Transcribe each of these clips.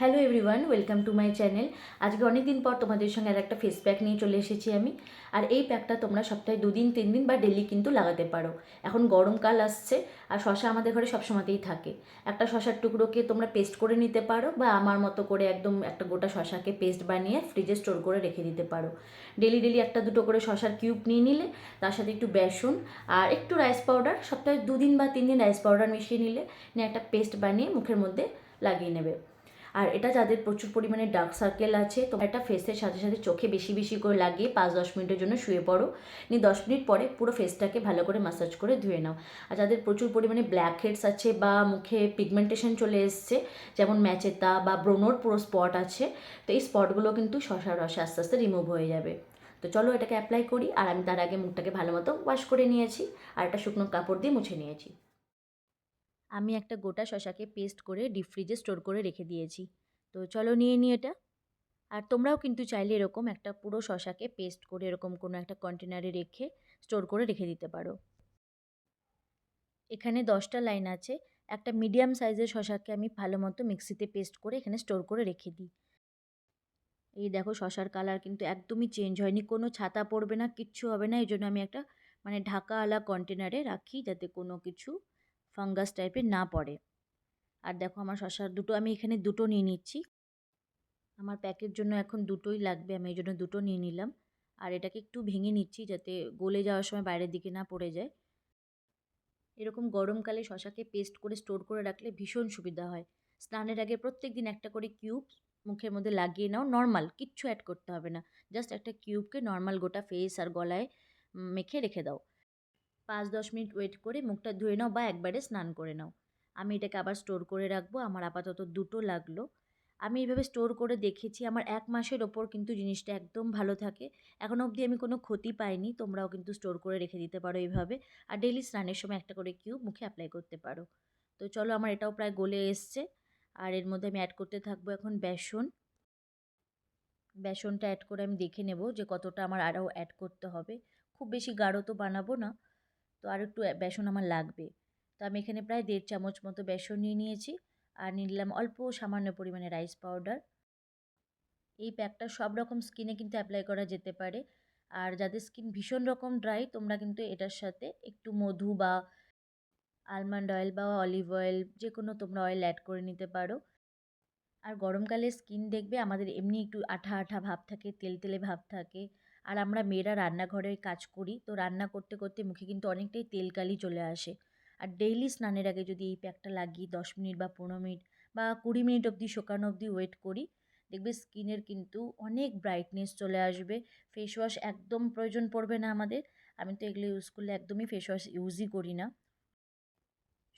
Hello everyone welcome to my channel আজকে অনেক দিন পর তোমাদের সঙ্গে আর একটা ফেস প্যাক নিয়ে চলে এসেছি আমি। আর এই প্যাকটা তোমরা সপ্তাহে দুদিন, তিন দিন বা ডেলি কিন্তু লাগাতে পারো। এখন গরমকাল আসছে, আর শশা আমাদের ঘরে সবসময়তেই থাকে। একটা শশার টুকরোকে তোমরা পেস্ট করে নিতে পারো বা আমার মতো করে একদম একটা গোটা শশাকে পেস্ট বানিয়ে ফ্রিজে স্টোর করে রেখে দিতে পারো। ডেলি ডেলি একটা দুটো করে শশার কিউব নিয়ে নিলে, তার সাথে একটু বেসন আর একটু রাইস পাউডার সপ্তাহে দুদিন বা তিন দিন রাইস পাউডার মিশিয়ে নিলে, নিয়ে একটা পেস্ট বানিয়ে মুখের মধ্যে লাগিয়ে নেবে। আর এটা যাদের প্রচুর পরিমাণে ডার্ক সার্কেল আছে তো একটা ফেসের সাথে সাথে চোখে বেশি বেশি করে লাগিয়ে পাঁচ দশ মিনিটের জন্য শুয়ে পড়ো। নিয়ে দশ মিনিট পরে পুরো ফেসটাকে ভালো করে ম্যাসাজ করে ধুয়ে নাও। আর যাদের প্রচুর পরিমাণে ব্ল্যাক হেডস আছে বা মুখে পিগমেন্টেশন চলে এসছে, যেমন ম্যাচেতা বা ব্রোনোর পুরো স্পট আছে, তো এই স্পটগুলো কিন্তু শশার রসে আস্তে আস্তে রিমুভ হয়ে যাবে। তো চলো এটাকে অ্যাপ্লাই করি, আর আমি তার আগে মুখটাকে ভালো মতো ওয়াশ করে নিয়েছি, আর একটা শুকনো কাপড় দিয়ে মুছে নিয়েছি। আমি একটা গোটা শশাকে পেস্ট করে ডিপ ফ্রিজে স্টোর করে রেখে দিয়েছি। তো চলো নিয়ে নিই এটা। আর তোমরাও কিন্তু চাইলে এরকম একটা পুরো শশাকে পেস্ট করে এরকম কোনো একটা কন্টেনারে রেখে স্টোর করে রেখে দিতে পারো। এখানে দশটা লাইন আছে। একটা মিডিয়াম সাইজের শশাকে আমি ভালো মতো মিক্সিতে পেস্ট করে এখানে স্টোর করে রেখে দিই। এই দেখো শশার কালার কিন্তু একদমই চেঞ্জ হয়নি। কোনো ছাতা পড়বে না, কিচ্ছু হবে না। এই জন্য আমি একটা মানে ঢাকাওয়ালা কন্টেনারে রাখি যাতে কোনো কিছু ফাঙ্গাস টাইপের না পড়ে। আর দেখো আমার শশার দুটো, আমি এখানে দুটো নিয়ে নিচ্ছি। আমার প্যাকের জন্য এখন দুটোই লাগবে, আমি এই জন্য দুটো নিয়ে নিলাম। আর এটাকে একটু ভেঙে নিচ্ছি যাতে গলে যাওয়ার সময় বাইরের দিকে না পড়ে যায়। এরকম গরমকালে শশাকে পেস্ট করে স্টোর করে রাখলে ভীষণ সুবিধা হয়। স্নানের আগে প্রত্যেক দিন একটা করে কিউব মুখের মধ্যে লাগিয়ে নাও নর্মাল কিচ্ছু অ্যাড করতে হবে না। জাস্ট একটা কিউবকে নর্মাল গোটা ফেস আর গলায় মেখে রেখে দাও। পাঁচ দশ মিনিট ওয়েট করে মুখটা ধুয়ে নাও বা একবারে স্নান করে নাও। আমি এটাকে আবার স্টোর করে রাখব, আমার আপাতত দুটো লাগল। আমি এইভাবে স্টোর করে দেখেছি, আমার এক মাসের ওপর কিন্তু জিনিসটা একদম ভালো থাকে। এখন অবধি আমি কোনো ক্ষতি পাইনি, তোমরাও কিন্তু স্টোর করে রেখে দিতে পারো এইভাবে আর ডেলি স্নানের সময় একটা করে কিউব মুখে অ্যাপ্লাই করতে পারো। তো চলো আমার এটাও প্রায় গলে এসছে। আর এর মধ্যে আমি অ্যাড করতে থাকব এখন বেসন। বেসনটা অ্যাড করে আমি দেখে নেব যে কতটা আমার আরও অ্যাড করতে হবে। খুব বেশি গাঢ় তো বানাবো না। তো আর একটু বেসন আমার লাগবে। তো আমি এখানে প্রায় দেড় চামচ মতো বেসন নিয়ে নিয়েছি আর নিলাম অল্প সামান্য পরিমাণে রাইস পাউডার এই প্যাকটা সব রকম স্কিনে কিন্তু অ্যাপ্লাই করা যেতে পারে। আর যাদের স্কিন ভীষণ রকম ড্রাই তোমরা কিন্তু এটার সাথে একটু মধু বা আলমন্ড অয়েল বা অলিভ অয়েল যে কোনো তোমরা অয়েল অ্যাড করে নিতে পারো। আর গরমকালে স্কিন দেখবে আমাদের এমনি একটু আঠা আঠা ভাব থাকে, তেল তেলে ভাব থাকে। আর আমরা মেয়েরা রান্নাঘরের কাজ করি, তো রান্না করতে করতে মুখে কিন্তু অনেকটাই তেলকালি চলে আসে। আর ডেইলি স্নানের আগে যদি এই প্যাকটা লাগিয়ে দশ মিনিট বা পনেরো মিনিট বা কুড়ি মিনিট অবধি শোকানো অবধি ওয়েট করি, দেখবে স্কিনের কিন্তু অনেক ব্রাইটনেস চলে আসবে। ফেস ওয়াশ একদম প্রয়োজন পড়বে না আমাদের। আমি তো এগুলো ইউজ করলে একদমই ফেস ওয়াশ ইউজই করি না।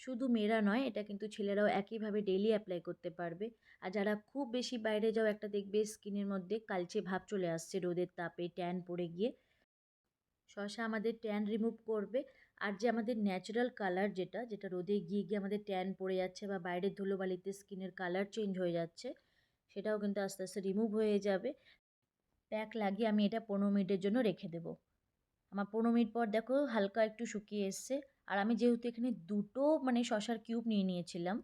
শুধু মেয়েরা নয়, এটা কিন্তু ছেলেরাও একইভাবে ডেলি অ্যাপ্লাই করতে পারবে। আর যারা খুব বেশি বাইরে যাও, একটা দেখবে স্কিনের মধ্যে কালচে ভাব চলে আসছে, রোদের তাপে ট্যান পড়ে গিয়ে। শশা আমাদের ট্যান রিমুভ করবে। আর যে আমাদের ন্যাচারাল কালার যেটা যেটা রোদে গিয়ে গিয়ে আমাদের ট্যান পড়ে যাচ্ছে বা বাইরের ধুলোবালিতে স্কিনের কালার চেঞ্জ হয়ে যাচ্ছে, সেটাও কিন্তু আস্তে আস্তে রিমুভ হয়ে যাবে। প্যাক লাগিয়ে আমি এটা পনেরো মিনিটের জন্য রেখে দেবো। আমার পনেরো মিনিট পর দেখো হালকা একটু শুকিয়ে এসছে। আর আমি যেহেতু এখানে দুটো মানে শশার কিউব নিয়ে নিয়েছিলাম,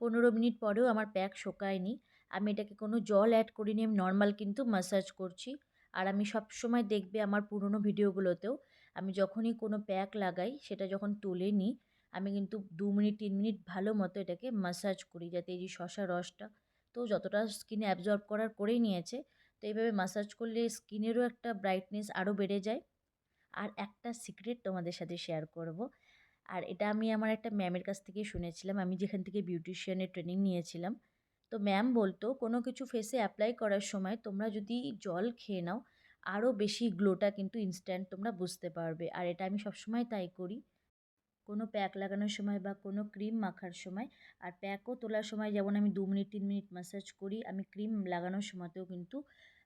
পনেরো মিনিট পরেও আমার প্যাক শোকায়নি। আমি এটাকে কোনো জল অ্যাড করিনি, আমি নর্মাল কিন্তু ম্যাসাজ করছি। আর আমি সব সময় দেখবে আমার পুরনো ভিডিওগুলোতেও আমি যখনই কোনো প্যাক লাগাই, সেটা যখন তুলে নিই আমি কিন্তু দু মিনিট, তিন মিনিট ভালো মতো এটাকে ম্যাসাজ করি যাতে এই যে শশা রসটা তো যতটা স্কিনে অ্যাবজর্ব করার করেই নিয়েছে। তো এইভাবে ম্যাসাজ করলে স্কিনেরও একটা ব্রাইটনেস আরও বেড়ে যায়। আর একটা সিক্রেট তোমাদের সাথে শেয়ার করব। আর এটা আমি আমার একটা ম্যামের কাছ থেকে শুনেছিলাম। আমি যেখান থেকে বিউটিশিয়ানের ট্রেনিং নিয়েছিলাম। তো ম্যাম বলতো, কোনো কিছু ফেসে অ্যাপ্লাই করার সময় তোমরা যদি জল খেয়ে নাও আরও বেশি গ্লোটা কিন্তু ইনস্ট্যান্ট তোমরা বুঝতে পারবে। আর এটা আমি সবসময় তাই করি। কোনো প্যাক লাগানোর সময় বা কোনো ক্রিম মাখার সময়। আর প্যাকও তোলার সময় যেমন আমি দু মিনিট, তিন মিনিট ম্যাসাজ করি, আমি ক্রিম লাগানোর সময়তেও কিন্তু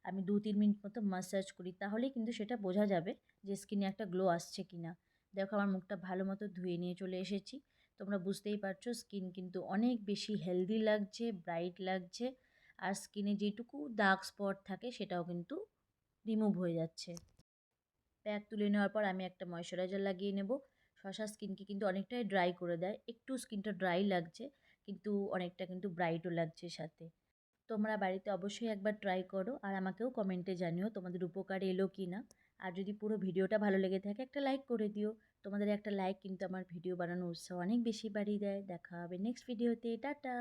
আমি দু, তিন মিনিট মতো ম্যাসাজ করি, তাহলেই কিন্তু সেটা বোঝা যাবে যে স্কিনে একটা গ্লো আসছে কি না দেখো আমার মুখটা ভালো মতো ধুয়ে নিয়ে চলে এসেছি। তোমরা বুঝতেই পারছ স্কিন কিন্তু অনেক বেশি হেলদি লাগছে ব্রাইট লাগছে, আর স্কিনে যেটুকু দাগ স্পট থাকে সেটাও কিন্তু রিমুভ হয়ে যাচ্ছে। প্যাক তুলে নেওয়ার পর আমি একটা ময়শ্চারাইজার লাগিয়ে নেব। শশা স্কিনকে কিন্তু অনেকটাই ড্রাই করে দেয়। একটু স্কিনটা ড্রাই লাগছে, কিন্তু অনেকটা কিন্তু ব্রাইটও লাগছে সাথে। তোমরা বাড়িতে অবশ্যই একবার ট্রাই করো আর আমাকেও কমেন্টে জানিও তোমাদের উপকার এলো কি না আর যদি পুরো ভিডিওটা ভালো লেগে থাকে একটা লাইক করে দিও। তোমাদের একটা লাইক কিন্তু আমার ভিডিও বানানোর উৎসাহ অনেক বেশি বাড়িয়ে দেয়। দেখা হবে নেক্সট ভিডিওতে টাটা!